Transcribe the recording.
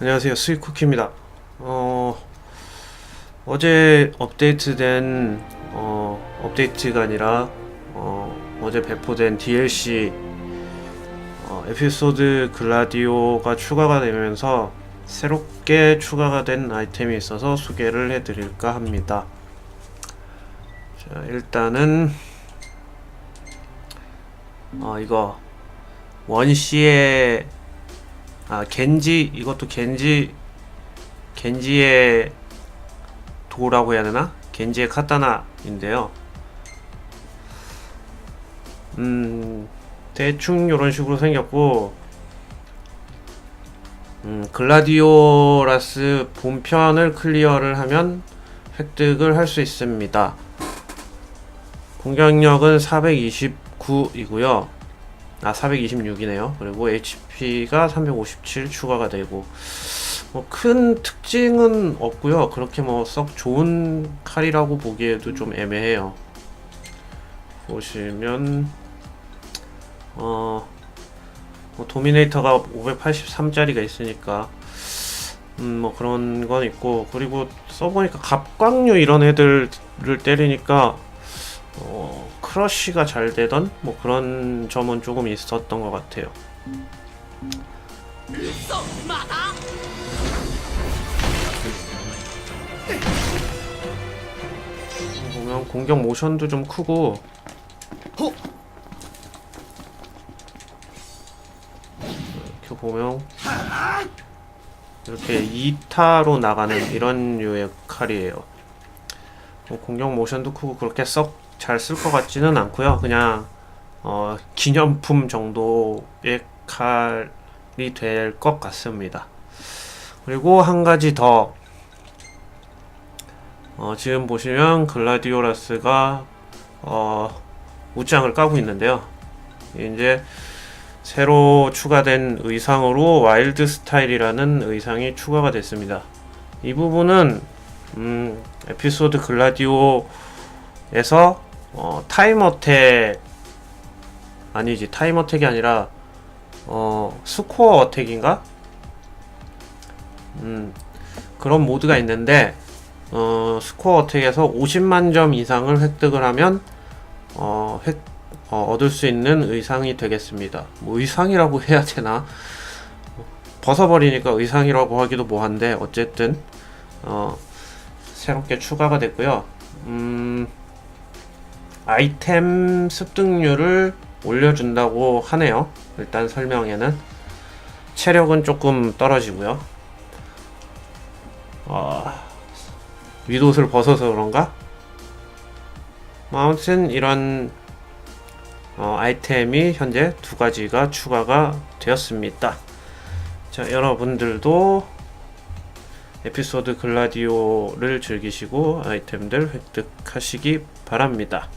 안녕하세요. 스위쿠키입니다. 어, 어제 업데이트된 어, 업데이트가 아니라 어, 어제 배포된 DLC 어, 에피소드 글라디오가 추가가 되면서 새롭게 추가가 된 아이템이 있어서 소개를 해드릴까 합니다. 자 일단은 어, 이거 원시의 아 겐지 이것도 겐지 겐지의 도라고 해야 되나? 겐지의 카타나인데요. 음 대충 이런 식으로 생겼고 음 글라디오라스 본편을 클리어를 하면 획득을 할 수 있습니다. 공격력은 429이고요. 아 426이네요. 그리고 HP가 357 추가가 되고 뭐 큰 특징은 없고요. 그렇게 뭐 썩 좋은 칼이라고 보기에도 좀 애매해요. 보시면 어 뭐 도미네이터가 583짜리가 있으니까 음 뭐 그런 건 있고 그리고 써보니까 갑광류 이런 애들을 때리니까 어, 크러쉬가 잘 되던 뭐 그런 점은 조금 있었던 것 같아요. 보면 공격 모션도 좀 크고 이렇게 보면 이렇게 2타로 나가는 이런 류의 칼이에요. 뭐 공격 모션도 크고 그렇게 썩 잘 쓸 것 같지는 않고요. 그냥 어, 기념품 정도의 칼이 될 것 같습니다. 그리고 한 가지 더 어, 지금 보시면 글라디오라스가 어, 옷장을 까고 있는데요. 이제 새로 추가된 의상으로 와일드 스타일이라는 의상이 추가가 됐습니다. 이 부분은 음, 에피소드 글라디오에서 어, 타임 어택 아니지 타임 어택이 아니라 어, 스코어 어택인가? 음, 그런 모드가 있는데 어, 스코어 어택에서 50만 점 이상을 획득을 하면 어, 획, 어, 얻을 수 있는 의상이 되겠습니다. 뭐 의상이라고 해야 되나? 벗어버리니까 의상이라고 하기도 뭐한데 어쨌든 어, 새롭게 추가가 됐고요. 음, 아이템 습득률을 올려준다고 하네요. 일단 설명에는 체력은 조금 떨어지고요. 어, 윗옷을 벗어서 그런가? 뭐 아무튼 이런 어, 아이템이 현재 두 가지가 추가가 되었습니다. 자, 여러분들도 에피소드 글라디오를 즐기시고 아이템들 획득하시기 바랍니다.